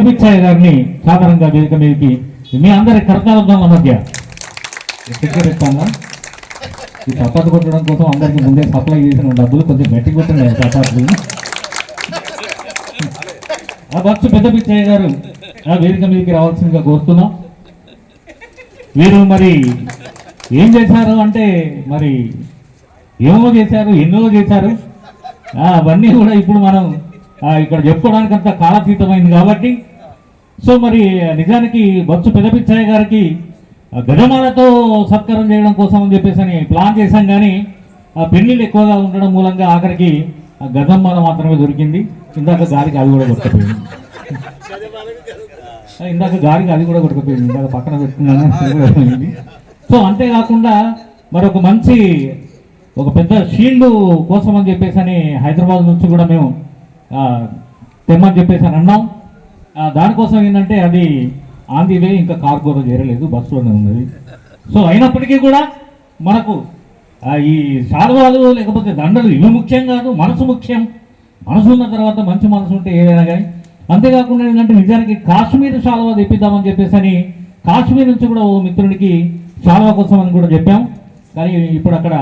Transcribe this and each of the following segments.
అమిత్ షా గారిని సాధారణంగా వేదిక మీదకి మీ అందరి కర్తవ్యాల మధ్య టికెట్ ఈ చపాతి కొట్టడం కోసం అందరికీ ముందే సప్లై చేసిన డబ్బులు కొంచెం గట్టి కొట్టున్నాయి చపాతీలు ఆ బస్సు పెద్ద పిచ్చయ్య గారు ఆ వేదిక మీదకి రావాల్సిందిగా కోరుతున్నాం. వీరు మరి ఏం చేశారు అంటే మరి ఏమో చేశారు ఎన్నో చేశారు. అవన్నీ కూడా ఇప్పుడు మనం ఇక్కడ చెప్పుకోవడానికి అంత కాలతీతమైంది కాబట్టి సో మరి నిజానికి బొత్స పెదపిచ్చయ్య గారికి గజమాలతో సత్కారం చేయడం కోసం అని చెప్పేసి అని ప్లాన్ చేశాం కానీ ఆ పెళ్ళిళ్ళు ఎక్కువగా ఉండడం మూలంగా ఆఖరికి ఆ గజమాల మాత్రమే దొరికింది. ఇందాక గారికి అది కూడా కొట్టుకుపోయింది. ఇందాక గారికి అది కూడా కొట్టుకుపోయింది. ఇందాక పక్కన పెట్టుకున్నాను సో అంతేకాకుండా మరొక మంచి ఒక పెద్ద షీల్డ్ కోసం అని చెప్పేసి అని హైదరాబాద్ నుంచి కూడా మేము తెమ్మని చెప్పేసి అని అన్నాం. దానికోసం ఏంటంటే అది ఆన్ ది వే ఇంకా కార్గోలో చేరలేదు బస్సులోనే ఉన్నది. సో అయినప్పటికీ కూడా మనకు ఈ శాలువాలు లేకపోతే దండలు ఇవి ముఖ్యం కాదు మనసు ముఖ్యం. మనసు ఉన్న తర్వాత మంచి మనసు ఉంటే ఏదైనా కానీ. అంతేకాకుండా ఏంటంటే నిజానికి కాశ్మీర్ శాలువా తెప్పిద్దామని చెప్పేసి అని కాశ్మీర్ నుంచి కూడా ఓ మిత్రుడికి శాలువా కోసం అని కూడా చెప్పాం. కానీ ఇప్పుడు అక్కడ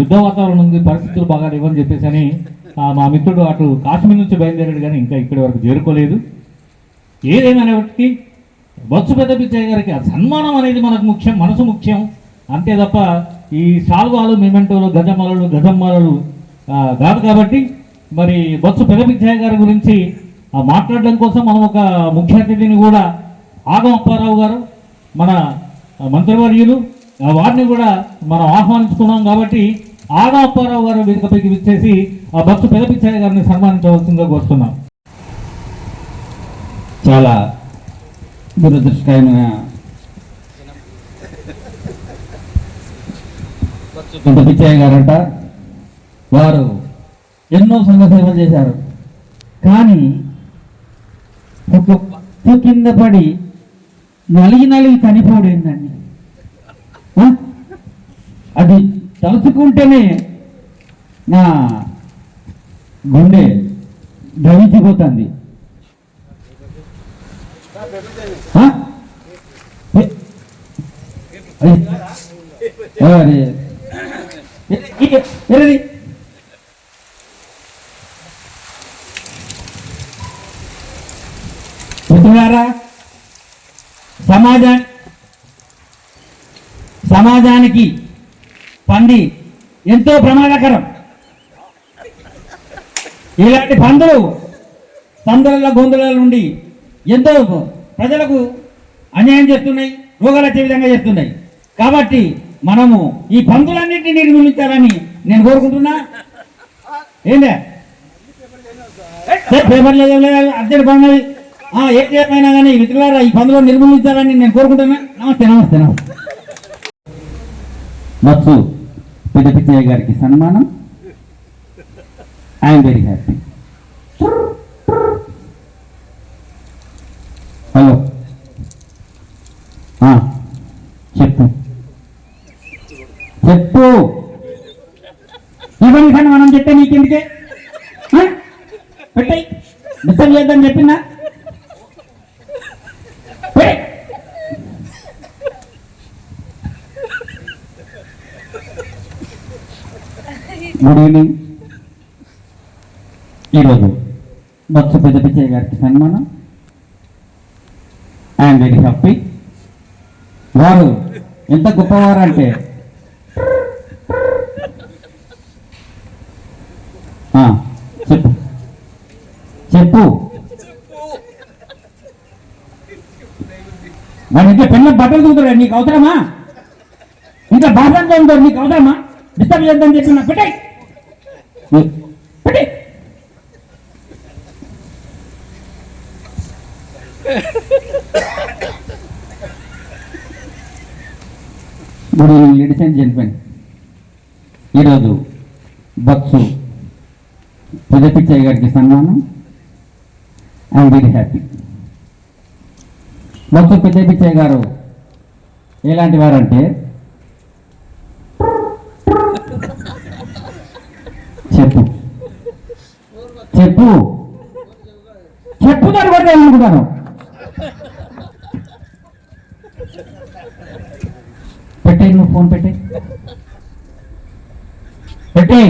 యుద్ధ వాతావరణం ఉంది పరిస్థితులు బాగా లేవని చెప్పేసి అని మా మిత్రుడు అటు కాశ్మీర్ నుంచి బయలుదేరాడు కానీ ఇంకా ఇక్కడి వరకు చేరుకోలేదు. ఏదేమైనప్పటికీ బొత్స పెద్ద పిచ్చయ్య గారికి ఆ సన్మానం అనేది మనకు ముఖ్యం మనసు ముఖ్యం. అంతే తప్ప ఈ సాల్వాలు మెమెంటోలు గజమాలలు గజమ్మాలలు కాదు కాబట్టి మరి బొత్స పెద్ద పిచ్చయ్య గారి గురించి మాట్లాడడం కోసం మనం ఒక ముఖ్య అతిథిని కూడా ఆగమప్పారావు గారు మన మంత్రివర్యులు వారిని కూడా మనం ఆహ్వానించుకున్నాం కాబట్టి ఆగమప్పారావు గారు వేదికపైకి విచ్చేసి ఆ బొత్స పెద్ద పిచ్చయ్య గారిని సన్మానించవలసిందిగా కోరుతున్నాం. చాలా దురదృష్టకరమైన కొంత పిచ్చయ్య గారట. వారు ఎన్నో సంఘ సేవలు చేశారు. కానీ ఒక పత్తు కింద పడి నలిగి నలిగి చనిపోడేందండి ఏంటండి అది తలుచుకుంటేనే నా గుండె ద్రవించిపోతుంది ఆ? మిత్రులారా సమాజా సమాజానికి పంది ఎంతో ప్రమాదకరం. ఇలాంటి పందులు సందుల గొంతుల నుండి ఎంతో ప్రజలకు అన్యాయం చేస్తున్నాయి రోగాలు వచ్చే విధంగా చేస్తున్నాయి. కాబట్టి మనము ఈ పంతులన్నింటినీ నిర్మూలించాలని నేను కోరుకుంటున్నా. ఏంటే పేపర్ ఏం లేదు, అర్జెంట్ పడినది ఏ చేయమైనా కానీ మిత్రులారా ఈ పందులో నిర్మూలించాలని నేను కోరుకుంటున్నా. నమస్తే నమస్తే నమస్తే. మత్సు పెద్ద పిచ్చయ్య గారికి సన్మానం. I'm very happy hello. చెప్పు. చెప్పు. ఇవన్నీ కానీ మనం చెప్పే నీకెందుకే? పెట్టాయి. డిస్టర్బ్ చేద్దాం చెప్పిందా గుడ్ ఈవినింగ్ ఈరోజు బొత్స పెద్ద పిచ్చయ్య గారికి సన్మానం. ఐఎమ్ వెరీ హ్యాపీ వారు ఎంత గొప్పవారు అంటే చెప్పు. చెప్పు. వాడు ఇంకా పెళ్ళ బట్టలు చూస్తాడు నీకు అవసరమా? ఇంకా బాధంతో ఉంటాడు నీకు అవసరమా? డిస్టర్బ్ చేద్దాం చెప్పి నాకు పెట్టే పెట్టే good evening ladies and gentlemen ఈరోజు బక్సు పిచ్చయ్య గారికి సన్మానం. I'm very happy Buksu Peddapichaiah గారు ఎలాంటి వారంటే? చెప్పు. చెప్పు. చెప్పు దాన్ని బట్టి పెట్టే నువ్వు ఫోన్ పెట్టే పెట్టే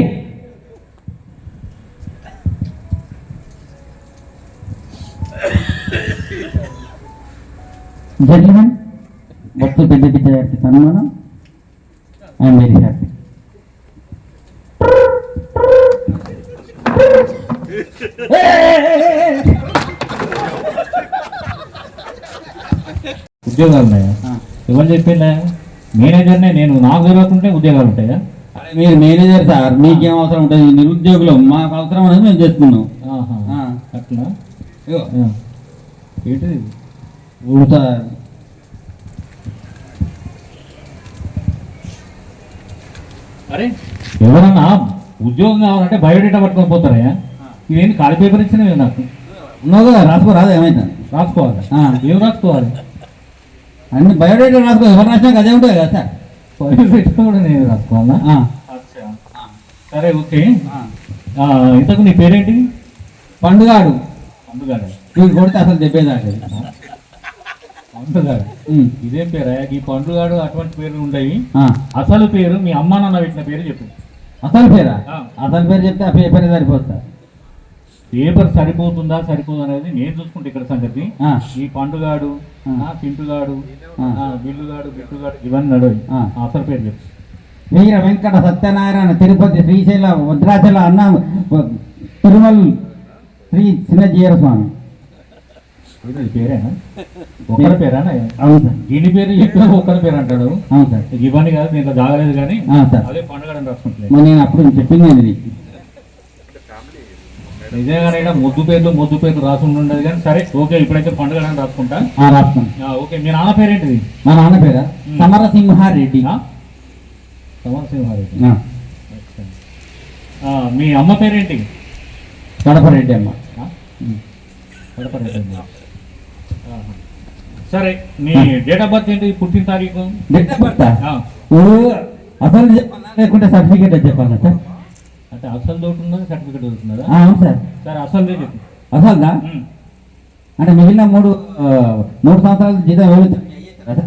జెంట్మెన్ మొత్తం పెద్ద పెద్ద గారికి సన్మానం. ఐఎమ్ వెరీ హ్యాపీ ఉద్యోగాలు ఉన్నాయా? ఎవరు చెప్పిందా మేనేజర్నే నేను నాకు జరగకుంటే ఉద్యోగాలు ఉంటాయా? అరే మీరు మేనేజర్ సార్ మీకేం అవసరం ఉంటుంది? నిరుద్యోగులు మాకు అవసరం అనేది మేము చేస్తున్నాం. అట్లా? ఊరు సార్ అరే ఎవరన్నా ఉద్యోగం కావాలంటే బయోడేటా పట్టుకొని పోతారా ఇదేంటి ఖాళీ పేపర్ ఇచ్చినవి నాకు? ఉన్నావు కదా రాసుకో రాదు ఏమైంది? రాసుకోవాలి. ఏం రాసుకోవాలి? అన్ని బయోడేటా రాసుకో ఎవరు రాసినా అదే ఉంటుంది కదా సార్? బయోడేటా కూడా నేను రాసుకోవాలా? ఆ. అచ్చా. సరే ఓకే. ఇంతకు నీ పేరేంటి? పండుగాడు. అందుగానే వీడు కొడితే అసలు చెప్పేదాకా అందుగానే ఇదేం పేరా? ఈ పండుగాడు అటువంటి పేర్లు ఉండయి. అసలు పేరు మీ అమ్మా నాన్న పెట్టిన పేరు చెప్పు. అసలు పేరా? ఆ. అసలు పేరు చెప్తే ఆ పేపర్ సరిపోతుంది సార్. పేపర్ సరిపోతుందా సరిపోదు అనేది నేను చూసుకుంటే ఇక్కడ సంగతి. ఆ. ఈ పండుగాడు ఆ, బిల్లుగాడు బిట్టుగాడు ఇవన్నీ నడవి. అసలు పేరు చెప్పు. వీర వెంకట సత్యనారాయణ తిరుపతి శ్రీశైల భద్రాచల అన్న తిరుమల శ్రీ చిన్నజీయర స్వామి పేరేనా? ఒక్కరి పేరేనా? అవును సార్. దీని పేరు చెప్పినా ఒక్కరి పేరు అంటాడు. అవును సార్. ఇవన్నీ కాదు దీంట్లో జాగలేదు కానీ అదే పండుగ రాసుకుంటలేదు మరి నేను అప్పుడు చెప్పింది. నిజంగానే ముద్దు పేర్లు ముద్దు పేర్లు రాసి ఉండదు కానీ సరే ఓకే ఇప్పుడైతే పండుగ అని రాసుకుంటా. ఆ, ఓకే మీ నాన్న పేరేంటిది? మా నాన్న పేరా? సమరసింహారెడ్డి? సమరసింహారెడ్డి. మీ అమ్మ పేరేంటి? కడపరెడ్డి అమ్మ? కడపరెడ్డి. సరే మీ డేట్ ఆఫ్ బర్త్ ఏంటి? పుట్టిన తారీఖు? డేట్ ఆఫ్ బర్త్ అసలు చెప్పాలా? లేకుంటే సర్టిఫికేట్ చెప్పాలా సార్ అంటే అసలు డౌట్ ఉన్నది సర్టిఫికేట్ అవును సార్. సరే అసలు చెప్పు. అసలుదా. అంటే మిగిలిన మూడు ఆ, మూడు సంవత్సరాల జీతం ఎవరు ఇస్తారు?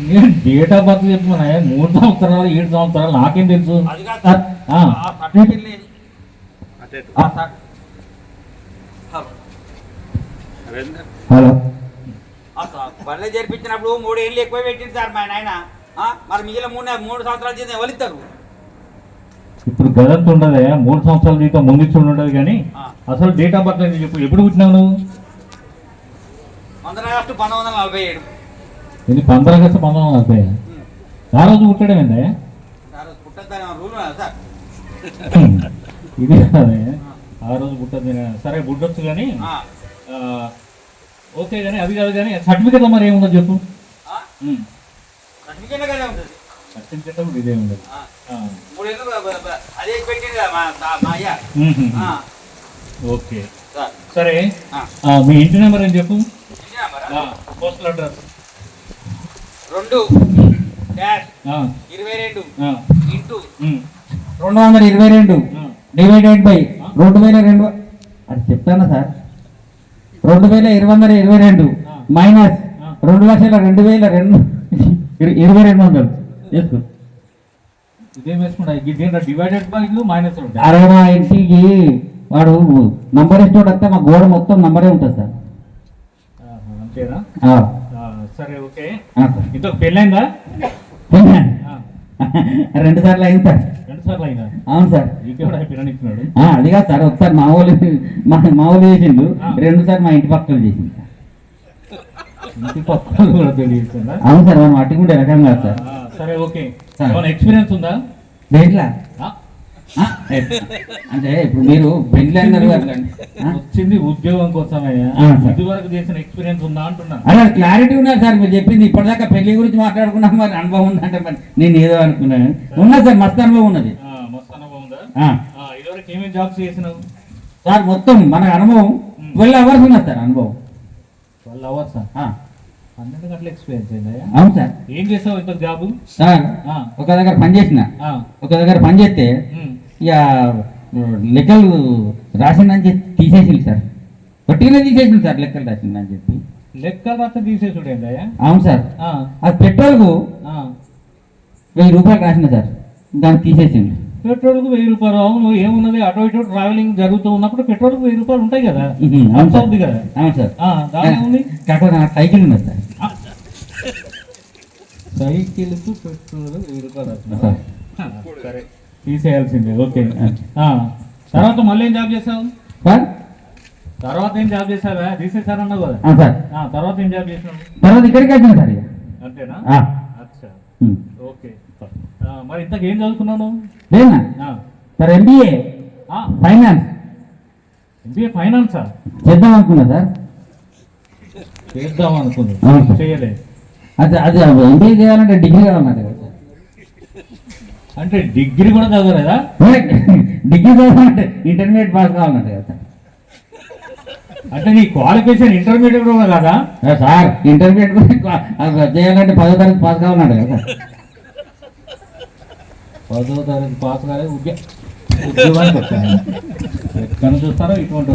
నేను డేట్ ఆఫ్ బర్త్ చెప్పుకున్నా మూడు సంవత్సరాలు ఏడు సంవత్సరాలు నాకేం తెలుసు? సార్, ఆ. ఆ సర్టిఫికేట్ లేదు. ఆ. సర్- హలో. బళ్ళే జరిపించినప్పుడు మూడు ఏళ్ళు ఎక్కువ పెట్టింది సార్ మా నాయన. ఆ, మరి మిగిలిన మూడు మూడు సంవత్సరాల జీతం ఎవరు ఇస్తారు? ఇప్పుడు గదంత ఉండదే మూడు సంవత్సరాల జీతం ముందు ఉండదు కానీ. అసలు డేట్ ఆఫ్ బర్త్ చెప్పు ఎప్పుడు పుట్టినావు నువ్వు? వందల ఆగస్టు పంతొమ్మిది వందల నలభై ఏడు. ఇది పంద్ర ఆగస్టు పంతొమ్మిది వందల నలభై. ఆ రోజు పుట్టడం ఏందే? సార్. ఇది ఆ. రోజు పుట్టదు సరే పుట్టొచ్చు కానీ ఓకే కానీ అది కాదు కానీ సర్టిఫికేట్ మరి ఏముందో చెప్పు. సర్టిఫికేట్ కూడా ఇదే ఉండదు. మూడేళ్ళు అదే పెట్టింది మా అయ్య. ఓకే. సార్ సరే. ఆ, ఆ, మీ ఇంటి నెంబర్ ఏం చెప్పు? Postal address. రెండు డాష్ ఇరవై రెండు ఇంటూ. రెండు వందల ఇరవై రెండు డివైడెడ్ బై రెండు వేల రెండు. అది చెప్తానా సార్? రెండు వేల ఇరవై వందల ఇరవై రెండు మైనస్ రెండు లక్షల రెండు వేల రెండు ఇర- ఇరవై రెండు వందలు. చేసుకో ఇదేం వేసుకుంటా డివైడెడ్ బై మైనస్ ఉంటాయి అరవై మా ఇంటికి వాడు నంబర్ ఇస్తాడు వస్తే మా గోడ మొత్తం నంబరే ఉంటుంది సార్ అంతేనా సరే ఓకే ఆ, పెళ్ళైందా తిన్నా. రెండు సార్లు అయింది సార్ రెండు సార్లు అయినా అవును సార్ అది కాదు సార్ ఒకసారి మా ఊళ్ళు మా మా ఊళ్ళు చేసిండు రెండు సార్లు మా ఇంటి పక్కన చేసింది సార్ ఇంటి పక్కన కూడా తెలియదు అవును సార్ మనం అట్టుకుంటే రకం కాదు సార్ సరే ఓకే. ఏమైనా ఎక్స్పీరియన్స్ ఉందా? దేంట్లా? అంటే ఇప్పుడు మీరు పెళ్ళి అన్నారు? వచ్చింది ఉద్యోగం కోసమే. ఇది వరకు చేసిన ఎక్స్పీరియన్స్ ఉందా అంటున్నా. అలా క్లారిటీ ఉన్నది సార్ మీరు చెప్పింది ఇప్పటిదాకా పెళ్ళి గురించి మాట్లాడుకున్నాం మరి అనుభవం ఉందంటే మరి నేను ఏదో అనుకున్నాను ఉన్నది సార్ మస్తు అనుభవం ఉన్నది. మస్తు అనుభవం ఉందా? ఇదివరకు ఏమేమి జాబ్స్ చేసినావు? సార్ మొత్తం మన అనుభవం ట్వెల్వ్ అవర్స్ ఉన్నది సార్ అనుభవం. Twelve hours? పన్నెండు గంటల ఎక్స్పీరియన్స్ అయిందా అవును సార్. ఏం చేసావు ఇంత జాబు? సార్ ఒక దగ్గర పని చేసిన. ఒక దగ్గర పని చేస్తే ఇక లెక్కలు రాసిందని చెప్పి తీసేసింది సార్. పట్టిన తీసేసింది సార్ లెక్కలు రాసిందని చెప్పి. లెక్కలు రాస్తే తీసేసుడు అవును సార్. ఆ, అది పెట్రోల్కు. వెయ్యి రూపాయలు రాసిన సార్. దాన్ని తీసేసింది పెట్రోల్కు వెయ్యి రూపాయలు అవును ఏమున్నది అటు ఇటు ట్రావెలింగ్ జరుగుతూ ఉన్నప్పుడు పెట్రోల్కి వెయ్యి రూపాయలు ఉంటాయి కదా? కదా? అవును సార్. ఆ, దాని ఉంది కాకపోతే నాకు సైకిల్ ఉన్నది సార్. సైకిల్కు పెట్రోల్ వెయ్యి రూపాయలు? సార్. తీసేయాల్సిందే ఓకే. ఆ, తర్వాత మళ్ళీ ఏం జాబ్ చేసావు? సార్? తర్వాత ఏం జాబ్ చేసావా? తీసేసారన్నావు కదా? సార్. తర్వాత ఏం జాబ్ చేసినావు తర్వాత ఇక్కడికి వచ్చింది సార్ అంతేనా? అచ్చా. ఓకే. మరి ఇంతకు ఏం చదువుకున్నావు లేదన్నా ఆ, సార్ ఎంబీఏ ఫైనాన్స్ ఎంబీఏ ఫైనాన్సా? చేద్దాం అనుకున్నా సార్. చేద్దాం అనుకుంది. అవును సార్. చేయలే. అది అది ఎంబీఏ చేయాలంటే డిగ్రీ కదా సార్ అంటే డిగ్రీ కూడా చదవలేదా? డిగ్రీ చదవాలంటే ఇంటర్మీడియట్ పాస్ కావాలంట కదా అంటే నీ క్వాలిఫికేషన్ ఇంటర్మీడియట్ కూడా కదా? సార్ ఇంటర్మీడియట్ కూడా చేయాలంటే పదో తరగతి పాస్ కావాలన్నాడు కదా పదో తరగతి పాస్ కాలేదు ఉద్యోగ ఉద్యోగానికి వచ్చాను. ఎక్కడ చూస్తారో ఇటువంటి